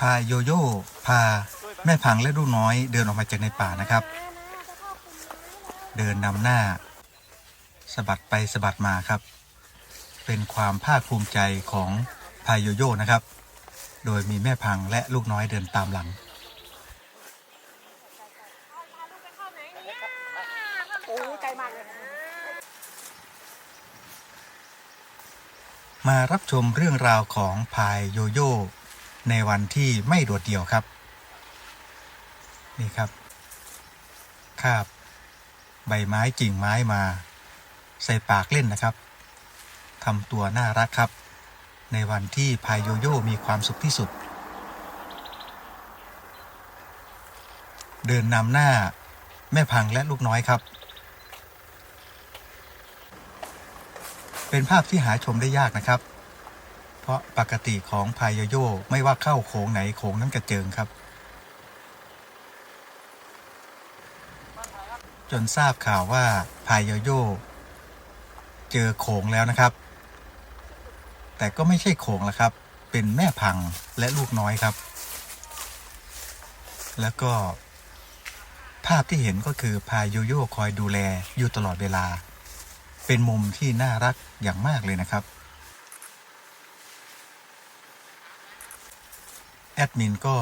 พาโยโย่พาแม่พังและลูกน้อยเดินออกมาจากในป่านะครับ เดินนำหน้าสะบัดไปสะบัดมาครับ เป็นความภาคภูมิใจของพาโยโย่นะครับ โดยมีแม่พังและลูกน้อยเดินตามหลัง โอ้ไกลมากเลยมารับชมเรื่องราวของพายโยโย่ ในวันที่ไม่โดดเดี่ยวครับ นี่ครับ คาบ ใบไม้กิ่งไม้มา ใส่ปากเล่นนะครับทำตัวน่ารักครับ ในวันที่พายโยโย่มีความสุขที่สุด เดินนำหน้าแม่พังและลูกน้อยครับ เป็นภาพที่หาชมได้ยากนะครับ เพราะปกติของพายโยโย่ไม่ว่าเข้าโขงไหนโขงนั้นกระเจิงครับ จนทราบข่าวว่าพายโยโย่เจอโขงแล้วนะครับ แต่ก็ไม่ใช่โขงแล้วครับ เป็นแม่พังและลูกน้อยครับ แล้วก็ภาพที่เห็นก็คือพายโยโย่คอยดูแลอยู่ตลอดเวลา เป็นมุมที่น่ารักอย่างมากเลยนะครับ แอดมินก็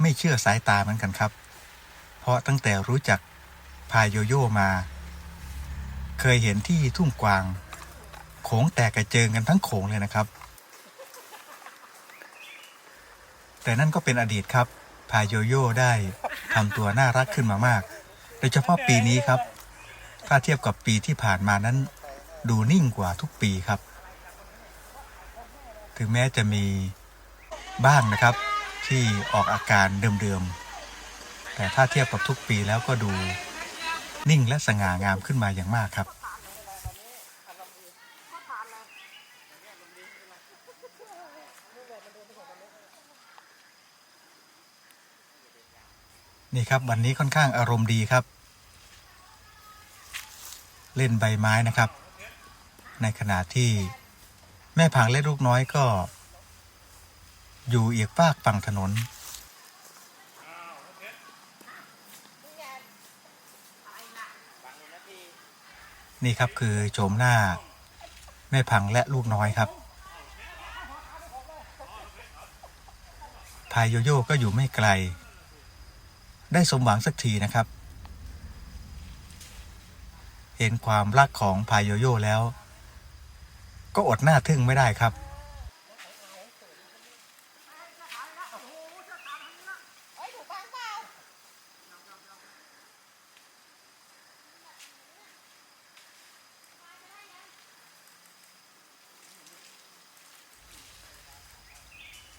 ไม่เชื่อสายตาเหมือนกันครับ เพราะตั้งแต่รู้จักพายโยโย่มา เคยเห็นที่ทุ่งกวาง โขงแตกกระเจิงกันทั้งโขงเลยนะครับ แต่นั่นก็เป็นอดีตครับ พายโยโย่ได้ทำตัวน่ารักขึ้นมามาก โดยเฉพาะปีนี้ครับ ถ้าเทียบกับปีที่ผ่านมานั้น ดูนิ่งกว่าทุกปีครับ ถึงแม้จะมีบ้างนะครับ ที่ออกอาการเดิมๆ แต่ถ้าเทียบกับทุกปีแล้วก็ดูนิ่งและสง่างามขึ้นมาอย่างมากครับนี่ครับวันนี้ค่อนข้างอารมณ์ดีครับ เล่นใบไม้นะครับ ในขณะที่แม่พังและลูกน้อยก็ อยู่อีกฝากฝั่งถนน นี่ครับคือโฉมหน้า แม่พังและลูกน้อยครับ พายโยโย่ก็อยู่ไม่ไกล ได้สมหวังสักทีนะครับ เห็นความรักของพายโยโย่แล้ว ก็อดหน้าทึ่งไม่ได้ครับ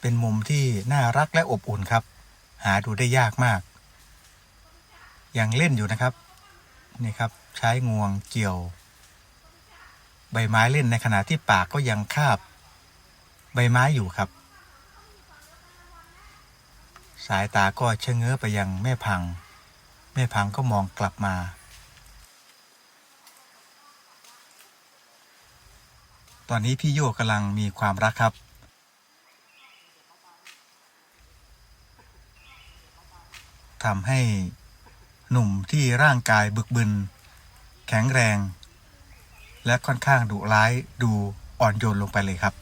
เป็นมุมที่น่ารักและอบอุ่นครับ หาดูได้ยากมาก ยังเล่นอยู่นะครับ นี่ครับใช้งวงเกี่ยว ใบไม้เล่นในขณะที่ปากก็ยังคาบ ใบไม้อยู่ครับ สายตาก็เชะเง้อไปยังแม่พัง แม่พังก็มองกลับมาตอนนี้พี่โยกำลังมีความรักครับ ทำให้หนุ่มที่ร่างกายบึกบึน แข็งแรง และค่อนข้างดุร้ายดูอ่อนโยนลงไปเลยครับ